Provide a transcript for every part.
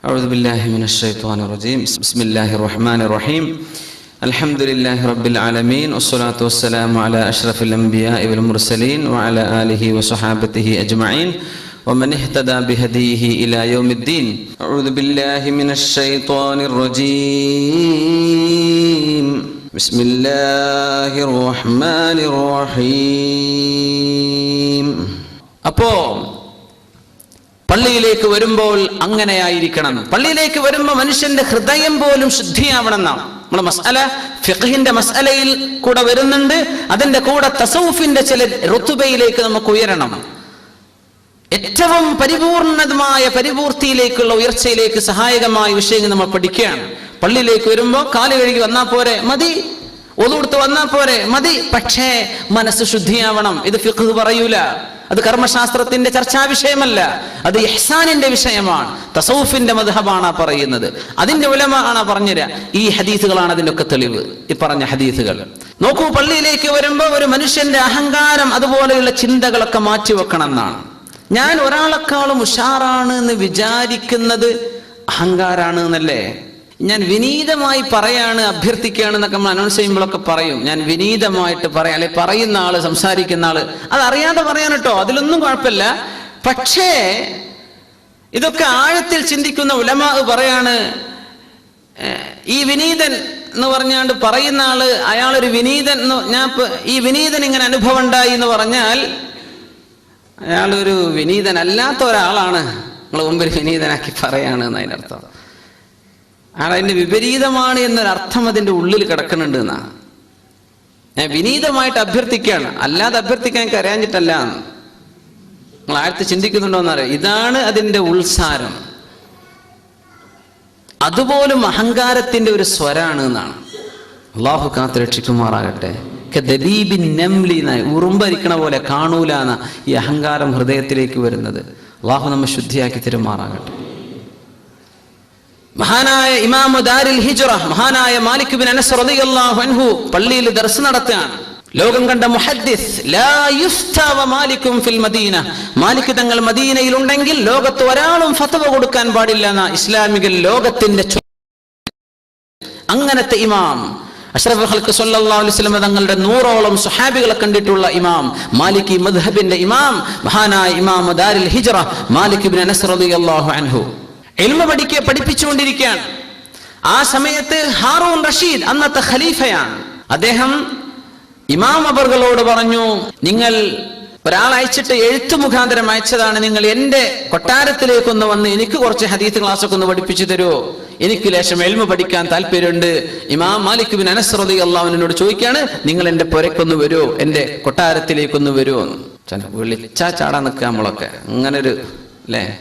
أعوذ بالله من الشيطان الرجيم. بسم الله الرحمن الرحيم. الحمد لله رب العالمين والصلاة والسلام على أشرف الأنبياء والمرسلين وعلى آله وصحابته أجمعين. ومن اهتدى بهديه إلى يوم الدين. أعوذ بالله من الشيطان الرجيم. بسم الله الرحمن الرحيم. أبو പള്ളിയിലേക്ക് വരുമ്പോൾ അങ്ങനെയായിരിക്കണം. പള്ളിയിലേക്ക് വരുമ്പോൾ മനുഷ്യന്റെ ഹൃദയം പോലും ശുദ്ധിയാവണം എന്നാണ് നമ്മുടെ മസാല ഫിഖഹിന്റെ മസാലയിൽ കൂടെ വരുന്നുണ്ട്. അതിന്റെ കൂടെ തസൗഫിന്റെ ചില ഋതുബയിലേക്ക് നമുക്ക് ഉയരണം. ഏറ്റവും പരിപൂർണതമായ പരിപൂർത്തിയിലേക്കുള്ള ഉയർച്ചയിലേക്ക് സഹായകമായ വിഷയങ്ങൾ നമ്മൾ പഠിക്കുകയാണ്. പള്ളിയിലേക്ക് വരുമ്പോൾ കാൽ കഴുകി വന്നാൽ പോരെ മതി. ഒതുകൊടുത്ത് വന്നാൽ പോരെ മതി. പക്ഷേ മനസ്സ് ശുദ്ധിയാവണം. ഇത് ഫിഖ് പറയൂല. അത് കർമ്മശാസ്ത്രത്തിന്റെ ചർച്ചാ വിഷയമല്ല അത് ഇഹ്സാനിന്റെ വിഷയമാണ്. തസൗഫിന്റെ മധബാണ് പറയുന്നത്. അതിന്റെ ഉലമാണ് പറഞ്ഞുതരാ. ഈ ഹദീസുകളാണ് അതിന്റെ ഒക്കെ തെളിവ്. ഈ പറഞ്ഞ ഹദീസുകൾ. നോക്കൂ പള്ളിയിലേക്ക് വരുമ്പോൾ ഒരു മനുഷ്യന്റെ അഹങ്കാരം അതുപോലെയുള്ള ചിന്തകളൊക്കെ മാറ്റിവെക്കണം എന്നാണ് ഞാൻ ഒരാളെക്കാളും ഉഷാറാണ് എന്ന് വിചാരിക്കുന്നത് അഹങ്കാരാണ് എന്നല്ലേ? ഞാൻ വിനീതമായി പറയാണ് അഭ്യർത്ഥിക്കുകയാണ് എന്നൊക്കെ നമ്മൾ അനൗൺസ് ചെയ്യുമ്പോഴൊക്കെ പറയും. ഞാൻ വിനീതമായിട്ട് പറയാം. അല്ലെ പറയുന്ന ആൾ സംസാരിക്കുന്ന ആൾ. അത് അറിയാതെ പറയാൻ കേട്ടോ. അതിലൊന്നും കുഴപ്പമില്ല. പക്ഷേ ഇതൊക്കെ ആഴത്തിൽ ചിന്തിക്കുന്ന ഉലമാവ് പറയാണ് ഈ വിനീതൻ എന്ന് പറഞ്ഞാണ്ട് പറയുന്ന ആൾ അയാളൊരു വിനീതൻ ഞാൻ ഈ വിനീതൻ ഇങ്ങനെ അനുഭവം ഉണ്ടായി എന്ന് പറഞ്ഞാൽ അയാളൊരു വിനീതനല്ലാത്ത ഒരാളാണ്. നിങ്ങൾ മുമ്പിൽ വിനീതനാക്കി പറയാണ് എന്ന് അതിന്റെ വിപരീതമാണ് എന്നൊരർത്ഥം അതിന്റെ ഉള്ളിൽ കിടക്കുന്നുണ്ട് എന്നാണ് ഞാൻ വിനീതമായിട്ട് അഭ്യർത്ഥിക്കുകയാണ്. അല്ലാതെ അഭ്യർത്ഥിക്കാൻ എന്ന്. നിങ്ങൾ ആഴത്ത് ചിന്തിക്കുന്നുണ്ടോ എന്നറിയാം. ഇതാണ് അതിന്റെ ഉത്സാരം. അതുപോലും അഹങ്കാരത്തിന്റെ ഒരു സ്വരാണ് എന്നാണ്. അള്ളാഹു കാത്ത് രക്ഷിക്കുമാറാകട്ടെ. ഉറുമ്പരിക്കണ പോലെ കാണൂലാന്ന ഈ അഹങ്കാരം ഹൃദയത്തിലേക്ക് വരുന്നത്. അള്ളാഹു നമ്മെ ശുദ്ധിയാക്കി തരുമാറാകട്ടെ. മഹാനായ ഇമാമു ദാരിൽ ഹിജ്റ മഹാനായ മാലിക് ബിൻ അനസ് റളിയല്ലാഹു അൻഹു പള്ളിയിൽ ദർസ് നടത്തുകയാണ്. ലോകം കണ്ട മുഹദ്ദിസ് ലാ യുസ്താവ മാലിക്കും ഫിൽ മദീന. മാലിക് തങ്ങൾ മദീനയിൽ ഉണ്ടെങ്കിൽ ലോകത്ത് ഒരാളും ഫത്വ കൊടുക്കാൻ പാടില്ല എന്ന ഇസ്ലാമിക ലോകത്തിന്റെ അങ്ങനത്തെ ഇമാം. അഷ്റഫ് ഹൽക്ക് അലൈഹി വസല്ലം തങ്ങളുടെ നൂറോളം സ്വഹാബികളെ കണ്ടിട്ടുള്ള ഇമാം. മാലിക് മദ്ഹബിന്റെ ഇമാം മഹാനായ ഇമാം ദാരിൽ ഹിജ്റ മാലിക് ഇബ്നു അനസ് റളിയല്ലാഹു അൻഹു. ഇൽമ പഠിക്ക പഠിപ്പിച്ചുകൊണ്ടിരിക്കുകയാണ്. ആ സമയത്ത് ഹാറൂൺ റഷീദ് അന്നത്തെ ഖലീഫയാണ്. അദ്ദേഹം ഇമാം അബറുകളോട് പറഞ്ഞു നിങ്ങൾ ഒരാൾ അയച്ചിട്ട് എഴുത്തു മുഖാന്തരം അയച്ചതാണ്. നിങ്ങൾ എന്റെ കൊട്ടാരത്തിലേക്കൊന്ന് വന്ന് എനിക്ക് കുറച്ച് ഹദീത്ത് ക്ലാസ് ഒക്കെ ഒന്ന് പഠിപ്പിച്ചു തരുമോ എനിക്ക് ലേശം എൽമ പഠിക്കാൻ താല്പര്യമുണ്ട്. ഇമാം മാലിക് ബിൻ അനസ്രതി അള്ളാഹുവിനോട് ചോദിക്കുകയാണ് നിങ്ങൾ എന്റെ പുരക്കൊന്ന് വരുമോ എന്റെ കൊട്ടാരത്തിലേക്കൊന്ന് വരുമോ വിളിച്ചാ ചാടാൻ നിൽക്കുക നമ്മളൊക്കെ. അങ്ങനെ ഒരു അല്ലേ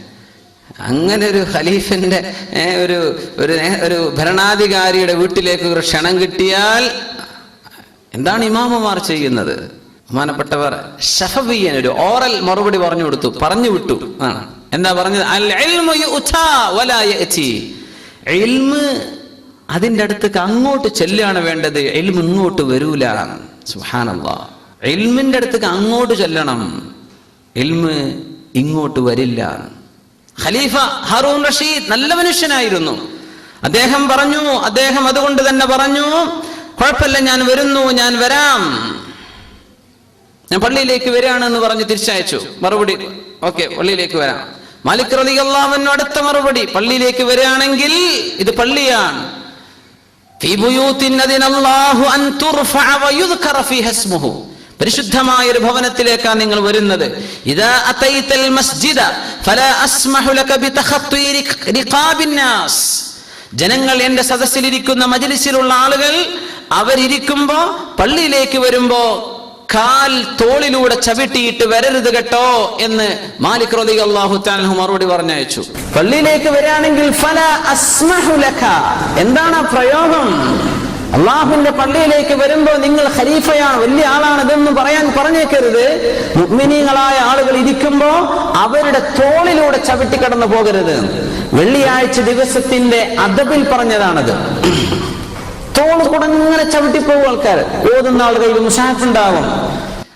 അങ്ങനെ ഒരു ഖലീഫിന്റെ ഒരു ഒരു ഒരു ഭരണാധികാരിയുടെ വീട്ടിലേക്ക് ഒരു ക്ഷണം കിട്ടിയാൽ എന്താണ് ഇമാമുമാർ ചെയ്യുന്നത്? ബഹുമാനപ്പെട്ടവർ ഷഫബിയൻ ഒരു ഓറൽ മറുപടി പറഞ്ഞു കൊടുത്തു പറഞ്ഞു വിട്ടു. ആണ്. എന്താ പറഞ്ഞത്? അതിന്റെ അടുത്തേക്ക് അങ്ങോട്ട് ചെല്ലാണ് വേണ്ടത്. ഇൽമ് ഇങ്ങോട്ട് വരൂല. സുഹാനല്ലാ ഇൽമിന്റെ അടുത്തേക്ക് അങ്ങോട്ട് ചെല്ലണം. എൽമ് ഇങ്ങോട്ട് വരില്ല. ഖലീഫ ഹറൂൻ റഷീദ് നല്ല മനുഷ്യനായിരുന്നു. അദ്ദേഹം പറഞ്ഞു അദ്ദേഹം അതുകൊണ്ട് തന്നെ പറഞ്ഞു കുഴപ്പമില്ല ഞാൻ വരുന്നു ഞാൻ വരാം. ഞാൻ പള്ളിയിലേക്ക് വരികയാണെന്ന് പറഞ്ഞ് തിരിച്ചയച്ചു. മറുപടി ഓക്കെ പള്ളിയിലേക്ക് വരാം. മാലിക് റലി അള്ളാഹുവിനു അടുത്ത മറുപടി പള്ളിയിലേക്ക് വരികയാണെങ്കിൽ ഇത് പള്ളിയാണ്. ഫീ ബുയൂത്തിൻ അതിനല്ലാഹു അൻ വയുദ്കറ ഫീ ഹസ്മുഹു. പരിശുദ്ധമായ ഒരു ഭവനത്തിലേക്കാണ് നിങ്ങൾ വരുന്നത്. ഇതാ അതൈതൽ മസ്ജിദ ഫലാ അസ്മഹു ലക ബിതഖത്തു റിഖാബിൻ നാസ്. ജനങ്ങൾ എന്റെ സദസ്സിലിരിക്കുന്ന മജലിസിലുള്ള ആളുകൾ അവരിരിക്കുമ്പോ പള്ളിയിലേക്ക് വരുമ്പോ കാൽ തോളിലൂടെ ചവിട്ടിയിട്ട് വരരുത് കേട്ടോ എന്ന് മാലിക് റതി അള്ളാഹു താൻഹു മറുപടി പറഞ്ഞയച്ചു. പള്ളിയിലേക്ക് വരാണെങ്കിൽ ഫല അസ്മഹു ലക. എന്താണ് പ്രയോഗം? അള്ളാഹുവിന്റെ പള്ളിയിലേക്ക് വരുമ്പോൾ നിങ്ങൾ ഖലീഫയാണ് വലിയ ആളാണ് ഇതെന്ന് പറയാൻ പറഞ്ഞേക്കരുത്. മുഗ്മിനീങ്ങളായ ആളുകൾ ഇരിക്കുമ്പോൾ അവരുടെ തോളിലൂടെ ചവിട്ടി കടന്നു പോകരുത്. വെള്ളിയാഴ്ച ദിവസത്തിന്റെ അദബിൽ പറഞ്ഞതാണത്. തോൾ കൂടെ ഇങ്ങനെ ആൾക്കാർ ഓതുന്ന ആളുകൾ മുഷാഫ് ഉണ്ടാവും.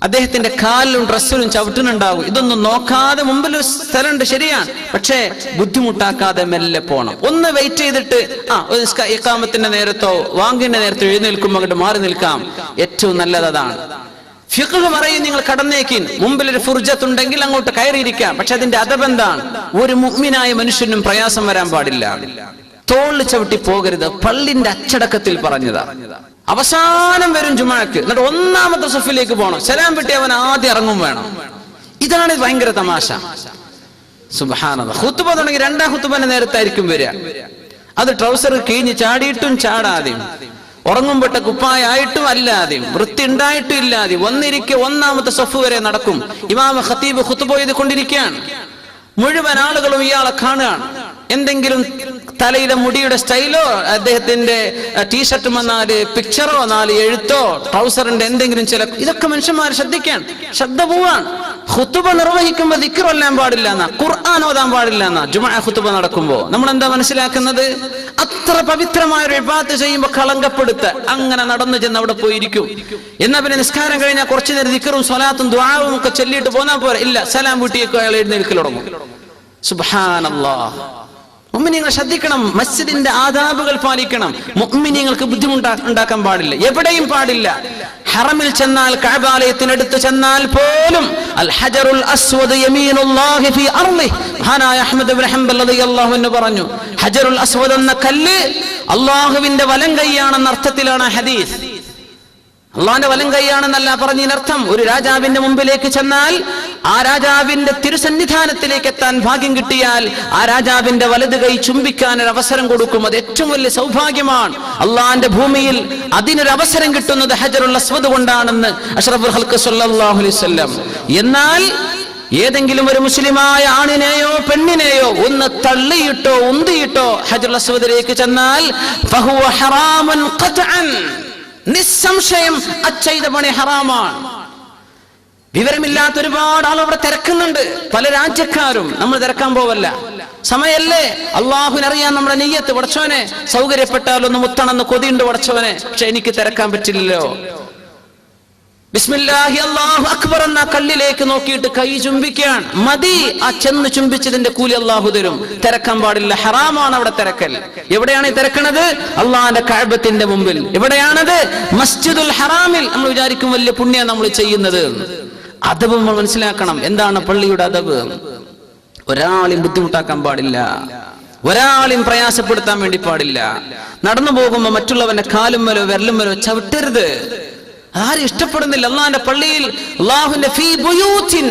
അദ്ദേഹത്തിന്റെ കാലിലും ഡ്രസ്സിലും ചവിട്ടുന്നുണ്ടാകും ഇതൊന്നും നോക്കാതെ മുമ്പിൽ ഒരു സ്ഥലമുണ്ട് ശരിയാണ്. പക്ഷേ ബുദ്ധിമുട്ടാക്കാതെ മെല്ലെ പോണം. ഒന്ന് വെയിറ്റ് ചെയ്തിട്ട് ആ ഇഖാമത്തിന്റെ നേരത്തോ വാങ്ങിന്റെ നേരത്തോ എഴുന്നേൽക്കുമ്പോൾ അങ്ങോട്ട് മാറി നിൽക്കാം. ഏറ്റവും നല്ലത് അതാണ്. ഫിഖ് പറയും നിങ്ങൾ കടന്നേക്കിൻ. മുമ്പിൽ ഒരു ഫുർജത്തുണ്ടെങ്കിൽ അങ്ങോട്ട് കയറിയിരിക്കാം. പക്ഷെ അതിന്റെ അതബന്ധാണ് ഒരു മുഗ്മിനായ മനുഷ്യനും പ്രയാസം വരാൻ പാടില്ല. തോളിൽ ചവിട്ടി പോകരുത്. പള്ളിന്റെ അച്ചടക്കത്തിൽ പറഞ്ഞതാ. അവസാനം വരും ജുമാക്ക്. എന്നിട്ട് ഒന്നാമത്തെ സഫിലേക്ക് പോകണം സലാം വിട്ടി അവൻ ആദ്യം ഇറങ്ങും വേണം. ഇതാണ് ഭയങ്കര തമാശ. സുബഹാനത ഹുത്തുബ തുടങ്ങി രണ്ടാം ഹുത്തുബന്റെ നേരത്തായിരിക്കും വരിക. അത് ട്രൗസർ കീഞ്ഞ് ചാടിയിട്ടും ചാടാതെയും ഉറങ്ങുമ്പൊട്ട കുപ്പായായിട്ടും അല്ലാതെയും വൃത്തി ഉണ്ടായിട്ടും ഇല്ലാതെയും ഒന്നിരിക്കെ ഒന്നാമത്തെ സഫ് വരെ നടക്കും. ഇമാമ ഖത്തീബ് ഹുത്തുബ ചെയ്ത് കൊണ്ടിരിക്കുകയാണ് മുഴുവൻ ആളുകളും ഇയാളെ കാണുകയാണ്. എന്തെങ്കിലും തലയിലെ മുടിയുടെ സ്റ്റൈലോ അദ്ദേഹത്തിന്റെ ടീഷർട്ട് നാല് പിക്ചറോ നാല് എഴുത്തോ ട്രൗസറിന്റെ എന്തെങ്കിലും ചില ഇതൊക്കെ മനുഷ്യന്മാർ ശ്രദ്ധിക്കാൻ ശ്രദ്ധ പോവാണ്. ഹുത്തുബ നിർവഹിക്കുമ്പോൾ ദിക്കറല്ലാൻ പാടില്ല എന്നാ ഖുർആൻ ഓതാൻ പാടില്ല എന്നാ ജുമാ ഹുത്തുബ നടക്കുമ്പോ. നമ്മൾ എന്താ മനസ്സിലാക്കുന്നത്? അത്ര പവിത്രമായ ഒരു വിഭാഗത്ത് ചെയ്യുമ്പോൾ കളങ്കപ്പെടുത്ത അങ്ങനെ നടന്നു ചെന്ന് അവിടെ പോയിരിക്കും. എന്നാ പിന്നെ നിസ്കാരം കഴിഞ്ഞാൽ കുറച്ചു നേരം ദിക്കറും സ്വലാത്തും ദ്വാവും ഒക്കെ ചൊല്ലിയിട്ട് പോന്നാ പോരാ. ഇല്ല സലാം വീട്ടിയൊക്കെ അയാൾ എഴുന്നേൽക്കൽ തുടങ്ങും. മുഅ്മിനീങ്ങൾ ശ്രദ്ധിക്കണം. മസ്ജിദിന്റെ ആദാബുകൾ പാലിക്കണം. മുഅ്മിനീങ്ങൾക്ക് ബുദ്ധിമുട്ടാ ഉണ്ടാക്കാൻ പാടില്ല. എവിടെയും പാടില്ല. ഹറമിൽ ചെന്നാൽ കഅബാലയത്തിനടുത്ത് ചെന്നാൽ പോലും അൽ ഹജറുൽ അസ്വദ് യമീനുല്ലാഹി ഫീ അർളി മഹാനായ അഹ്മദ് ഇബ്നു ഹംബൽ റളിയല്ലാഹു അൻഹു പറഞ്ഞു ഹജറുൽ അസ്വദ് എന്ന കല്ല് അള്ളാഹുവിന്റെ വലം കൈയാണെന്ന അർത്ഥത്തിലാണ് ഹദീസ്. അള്ളാന്റെ വലം കൈയാണെന്നല്ല പറഞ്ഞതിനർത്ഥം. ഒരു രാജാവിന്റെ മുമ്പിലേക്ക് ചെന്നാൽ ആ രാജാവിന്റെ തിരുസന്നിധാനത്തിലേക്ക് എത്താൻ ഭാഗ്യം കിട്ടിയാൽ ആ രാജാവിന്റെ വലത് കൈ ചുംബിക്കാൻ ഒരു അവസരം കൊടുക്കും. അത് ഏറ്റവും വലിയ സൗഭാഗ്യമാണ്. അള്ളാന്റെ ഭൂമിയിൽ അതിനൊരു അവസരം കിട്ടുന്നത് ഹജറുൽ അസ്വദ് കൊണ്ടാണെന്ന് അഷ്റഫുൽ വസല്ലം. എന്നാൽ ഏതെങ്കിലും ഒരു മുസ്ലിമായ ആണിനെയോ പെണ്ണിനെയോ ഒന്ന് തള്ളിയിട്ടോ ഉന്തിയിട്ടോ ഹജറുൽ അസ്വദിലേക്ക് ചെന്നാൽ നിസ്സംശയം അച്ചെയ്ത പണി ഹറാമാണ്. വിവരമില്ലാത്ത ഒരുപാട് ആൾ അവിടെ തിരക്കുന്നുണ്ട്. പല രാജ്യക്കാരും നമ്മൾ തിരക്കാൻ പോവല്ല. സമയല്ലേ? അള്ളാഹുനറിയാൻ നമ്മുടെ നെയ്യത്ത് പടച്ചോനെ സൗകര്യപ്പെട്ടാലൊന്ന് മുത്തണമെന്ന് കൊതിയുണ്ട് പടച്ചോനെ പക്ഷെ എനിക്ക് തിരക്കാൻ പറ്റില്ലല്ലോ. ബിസ്മില്ലാഹി അല്ലാഹു അക്ബർ എന്ന കല്ലിലേക്ക് നോക്കിയിട്ട് കൈ ചുംബിക്കാൻ മതി ആ ചെന്ന് ചുംബിച്ചതിന്റെ കൂലി അള്ളാഹു തരും. തിരക്കാൻ പാടില്ല ഹറാമാണ് അവിടെ തിരക്കൽ. എവിടെയാണ് ഈ തിരക്കണത്? അള്ളാഹിന്റെ കഴബത്തിന്റെ മുമ്പിൽ. എവിടെയാണത്? മസ്ജിദുൽ ഹറാമിൽ. നമ്മൾ വിചാരിക്കും വലിയ പുണ്യം നമ്മൾ ചെയ്യുന്നത് അതവ് നമ്മൾ മനസ്സിലാക്കണം. എന്താണ് പള്ളിയുടെ അതവ്? ഒരാളെയും ബുദ്ധിമുട്ടാക്കാൻ പാടില്ല. ഒരാളെയും പ്രയാസപ്പെടുത്താൻ വേണ്ടി പാടില്ല. നടന്നു പോകുമ്പോൾ മറ്റുള്ളവന്റെ കാലും വരോ വിരലും വരോ ചവിട്ടരുത്. ആരും ഇഷ്ടപ്പെടുന്നില്ല. അള്ളാന്റെ പള്ളിയിൽ അള്ളാഹുന്റെ ഫീ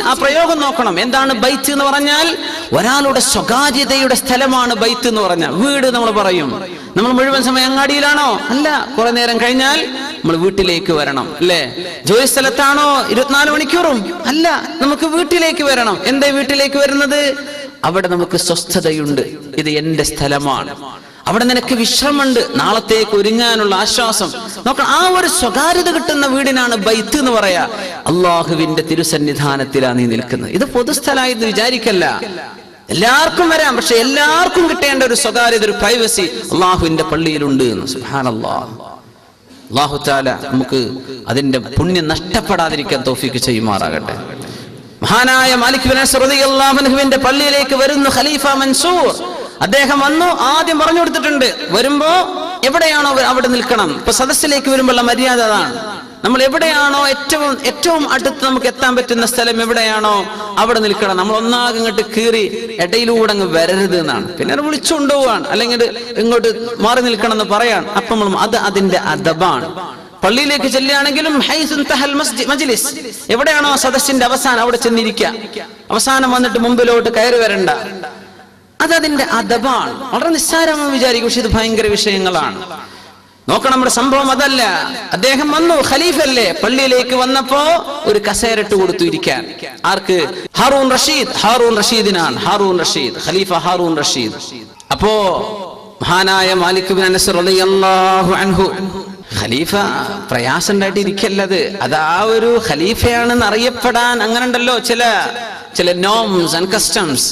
ആ പ്രയോഗം നോക്കണം. എന്താണ് ബൈത്ത് എന്ന് പറഞ്ഞാൽ? ഒരാളുടെ സ്വകാര്യതയുടെ സ്ഥലമാണ് ബൈത്ത് എന്ന് പറഞ്ഞാൽ. വീട് നമ്മൾ പറയും. നമ്മൾ മുഴുവൻ സമയം അങ്ങാടിയിലാണോ? അല്ല കുറെ നേരം കഴിഞ്ഞാൽ നമ്മൾ വീട്ടിലേക്ക് വരണം. അല്ലേ? ജോലി സ്ഥലത്താണോ? ഇരുപത്തിനാല് മണിക്കൂറും. അല്ല നമുക്ക് വീട്ടിലേക്ക് വരണം. എന്തേ വീട്ടിലേക്ക് വരുന്നത്? അവിടെ നമുക്ക് സ്വസ്ഥതയുണ്ട്. ഇത് എന്റെ സ്ഥലമാണ്. അവിടെ നിനക്ക് വിശ്രമമുണ്ട്. നാളത്തേക്ക് ഒരുങ്ങാനുള്ള ആശ്വാസം. നോക്കണം ആ ഒരു സ്വകാര്യത കിട്ടുന്ന വീടിനാണ് ബൈത്ത് എന്ന് പറയാ. അള്ളാഹുവിന്റെ തിരുസന്നിധാനത്തിലാണ് നീ നിൽക്കുന്നത്. ഇത് പൊതുസ്ഥലമായി ഇത് വിചാരിക്കല്ല. എല്ലാവർക്കും വരാം പക്ഷെ എല്ലാവർക്കും കിട്ടേണ്ട ഒരു സ്വകാര്യത ഒരു പ്രൈവസി അള്ളാഹുവിന്റെ പള്ളിയിലുണ്ട് എന്ന്. സുബ്ഹാനല്ലാഹ് അള്ളാഹു താല നമുക്ക് അതിന്റെ പുണ്യം നഷ്ടപ്പെടാതിരിക്കാൻ തോഫിക്ക് ചെയ്യുമാറാകട്ടെ. മഹാനായ മാലിക് റളിയല്ലാഹു പള്ളിയിലേക്ക് വരുന്നു ഖലീഫ മൻസൂർ. അദ്ദേഹം വന്നു ആദ്യം പറഞ്ഞു കൊടുത്തിട്ടുണ്ട് വരുമ്പോ എവിടെയാണോ അവിടെ നിൽക്കണം. ഇപ്പൊ സദസ്സിലേക്ക് വരുമ്പോഴുള്ള മര്യാദ അതാണ്. നമ്മൾ എവിടെയാണോ ഏറ്റവും ഏറ്റവും അടുത്ത് നമുക്ക് എത്താൻ പറ്റുന്ന സ്ഥലം എവിടെയാണോ അവിടെ നിൽക്കണം. നമ്മൾ ഒന്നാകെ ഇങ്ങോട്ട് കീറി ഇടയിലൂടെ അങ്ങ് വരരുത് എന്നാണ്. പിന്നെ വിളിച്ചുകൊണ്ടുപോവാണ്. അല്ലെങ്കിൽ ഇങ്ങോട്ട് മാറി നിൽക്കണം എന്ന് പറയാൻ അപ്പം നമ്മൾ അത് അതിന്റെ അദബാണ്. പള്ളിയിലേക്ക് ചെല്ലുകയാണെങ്കിലും മജ്ലിസ്. എവിടെയാണോ സദസ്സിന്റെ അവസാനം അവിടെ ചെന്നിരിക്കുക. അവസാനം വന്നിട്ട് മുമ്പിലോട്ട് കയറി വരണ്ട. അതതിന്റെ അദബാണ് വളരെ നിസ്സാരമെന്ന് വിചാരിക്കും പക്ഷെ ഇത് ഭയങ്കര വിഷയങ്ങളാണ്. നോക്കണം നമ്മുടെ സംഭവം അതല്ല. അദ്ദേഹം വന്നു ഖലീഫല്ലേ? പള്ളിയിലേക്ക് വന്നപ്പോ ഒരു കസേരട്ട് കൊടുത്തു ഇരിക്കാൻ. ആർക്ക്? ഹാറൂൺ റഷീദ്. ഹാറൂൺ റഷീദിനാണ്. ഹാറൂൺ റഷീദ്. ഖലീഫ ഹാറൂൺ റഷീദ്. അപ്പോ മഹാനായ മാലിക് ബിൻ അനസ് റളിയല്ലാഹു അൻഹു. ഖലീഫ പ്രയാസം ഉണ്ടായിട്ട് ഇരിക്കല്ലത് അത് ആ ഒരു ഖലീഫയാണെന്ന് അറിയപ്പെടാൻ അങ്ങനെ ഉണ്ടല്ലോ ചില ചില നോംസ് ആൻഡ് കസ്റ്റംസ്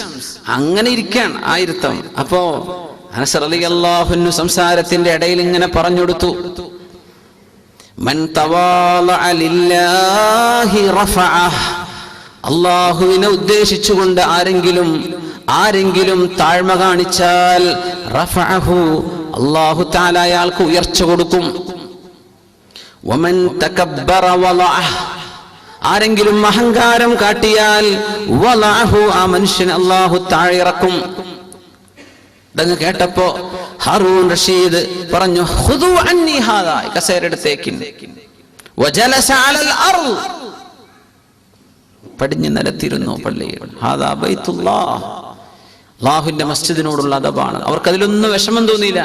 അങ്ങനെ ഇരിക്കാൻ ആയിരുത്തം. അപ്പോ അനസ് റളിയല്ലാഹുവിനു സംസാരത്തിന്റെ ഇടയിൽ ഇങ്ങനെ പറഞ്ഞു കൊടുത്തു. അള്ളാഹുവിനെ ഉദ്ദേശിച്ചുകൊണ്ട് ആരെങ്കിലും ആരെങ്കിലും താഴ്മ കാണിച്ചാൽ അള്ളാഹു താല അയാൾക്ക് ഉയർച്ച കൊടുക്കും. ആരെങ്കിലും അഹങ്കാരം കാട്ടിയാൽ വലാഹു ആ മനുഷ്യൻ അള്ളാഹു താഴെ ഇറക്കും. ഇതങ്ങ് കേട്ടപ്പോ ഹറൂൻ റഷീദ് പറഞ്ഞു "ഖുദൂ അന്നി ഹാദാ ഈ കസേരടുത്തേക്ക് വജലസ അലൽ അർൾ പടിഞ്ഞ് നിലത്തിരുന്നു പള്ളിയിൽ. അള്ളാഹുവിന്റെ മസ്ജിദിനോടുള്ള അതബാണ് അവർക്ക് അതിലൊന്നും വിഷമം തോന്നിയില്ല.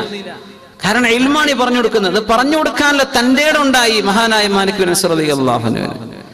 കാരണം ഇൽമാണി പറഞ്ഞു കൊടുക്കുന്നത് പറഞ്ഞു കൊടുക്കാനുള്ള തന്റെ ഉണ്ടായി മഹാനായ മാനിക്കുവിനെ ശ്രദ്ധിക്കുന്നു അള്ളാഹുനുവിന്